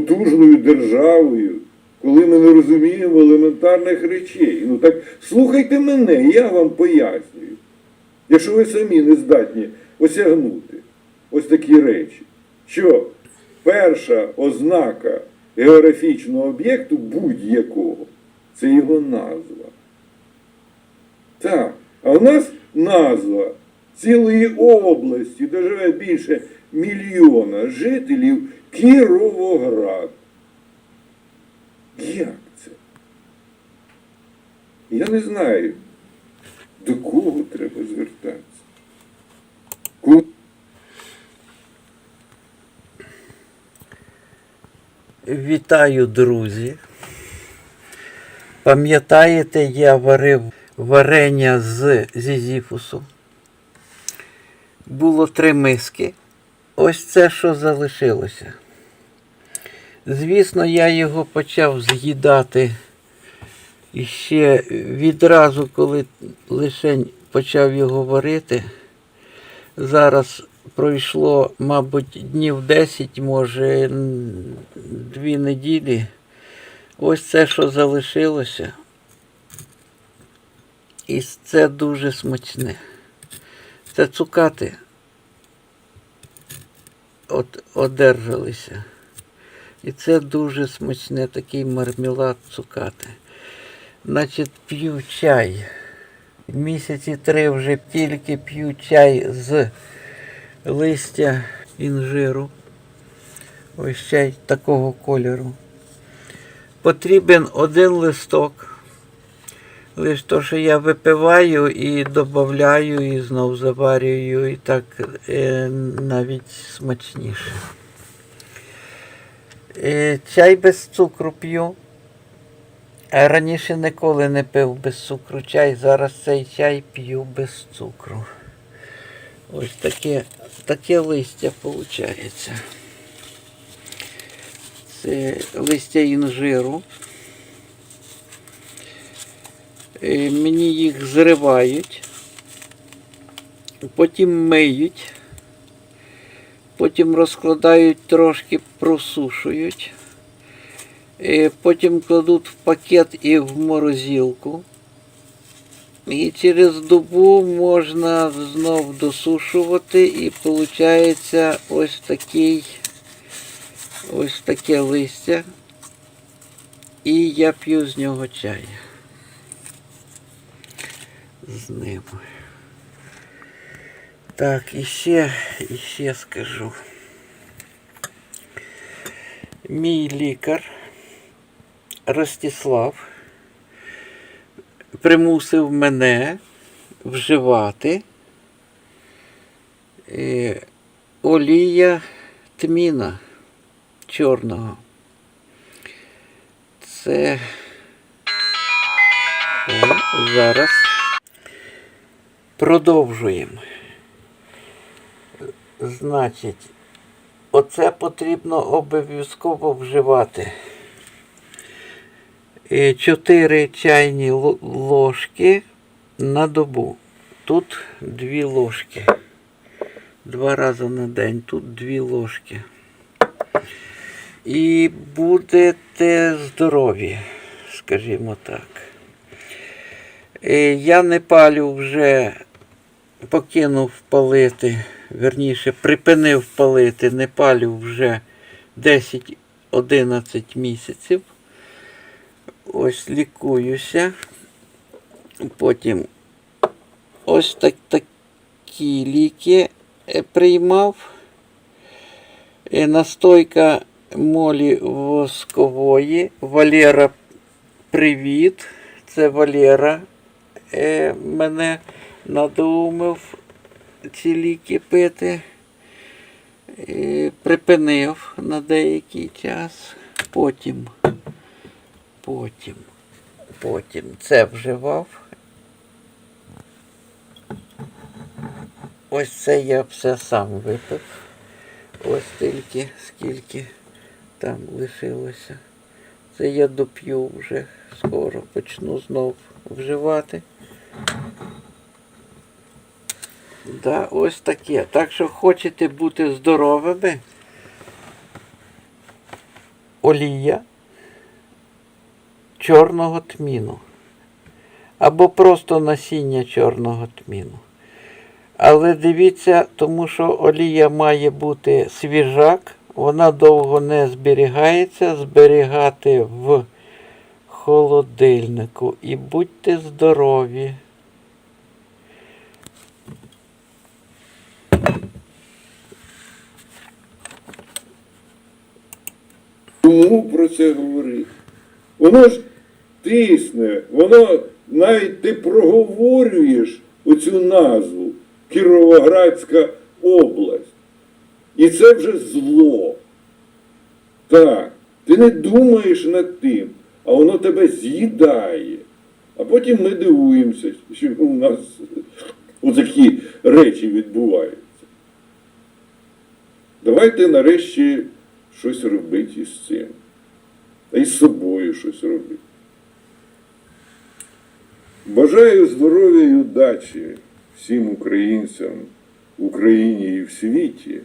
потужною державою, коли ми не розуміємо елементарних речей. Ну так слухайте мене, я вам пояснюю. Якщо ви самі не здатні осягнути ось такі речі, що перша ознака географічного об'єкту будь-якого це його назва. Так, а у нас назва цілої області, де живе більше мільйона жителів Кіровоград. Як це? Я не знаю, до кого треба звертатися. Вітаю, друзі. Пам'ятаєте, я варив варення з зізіфусу. Було три миски. Ось це, що залишилося. Звісно, я його почав з'їдати ще відразу, коли лише почав його варити. Зараз пройшло, мабуть, днів 10, може, дві неділі. Ось це, що залишилося. І це дуже смачне. Це цукати от, одержалися. І це дуже смачне, такий мармелад цукати. Значить, п'ю чай. Місяці три вже тільки п'ю чай з листя інжиру. Ось чай такого кольору. Потрібен один листок. Лише то, що я випиваю і додаю, і знов заварюю, і так е, навіть смачніше. Е, чай без цукру п'ю. А раніше ніколи не пив без цукру чай. Зараз цей чай п'ю без цукру. Ось таке, таке листя виходить. Це листя інжиру. Е, Мені їх зривають, потім миють, потім розкладають трошки, просушують. Е, Потім кладуть в пакет і в морозилку. І через добу можна знов досушувати і виходить ось такий ось таке листя. І я п'ю з нього чай. З ним. Так, і ще, і ще скажу. Мій лікар Ростислав примусив мене вживати е, олія тміна чорного. Це О, зараз продовжуємо. Значить, оце потрібно обов'язково вживати. 4 чайні ложки на добу. Тут 2 ложки. Два рази на день. Тут 2 ложки. І будете здорові, скажімо так. Е, Я не палю вже, покинув палити, верніше, припинив палити, не палю вже 10-11 місяців. Ось лікуюся. Потім ось так, такі ліки е, приймав. Е, Настойка молі воскової. Валера, привіт. Це Валера е, мене надумав ці ліки пити. Е, припинив на деякий час. Потім потім, потім це вживав. Ось це я все сам випив. Ось тільки скільки там лишилося. Це я доп'ю вже скоро, почну знов вживати. Да, ось таке. Так що хочете бути здоровими, олія чорного тміну. Або просто насіння чорного тміну. Але дивіться, тому що олія має бути свіжак, вона довго не зберігається, зберігати в холодильнику. І будьте здорові. Кому про це говорити? Воно ж тисне, воно навіть ти проговорюєш оцю назву Кіровоградська область. І це вже зло. Так, ти не думаєш над тим, а воно тебе з'їдає. А потім ми дивуємося, що у нас отакі речі відбуваються. Давайте нарешті щось робити із цим. Та й з собою щось робити. Бажаю здоров'я і удачі всім українцям Україні і в світі.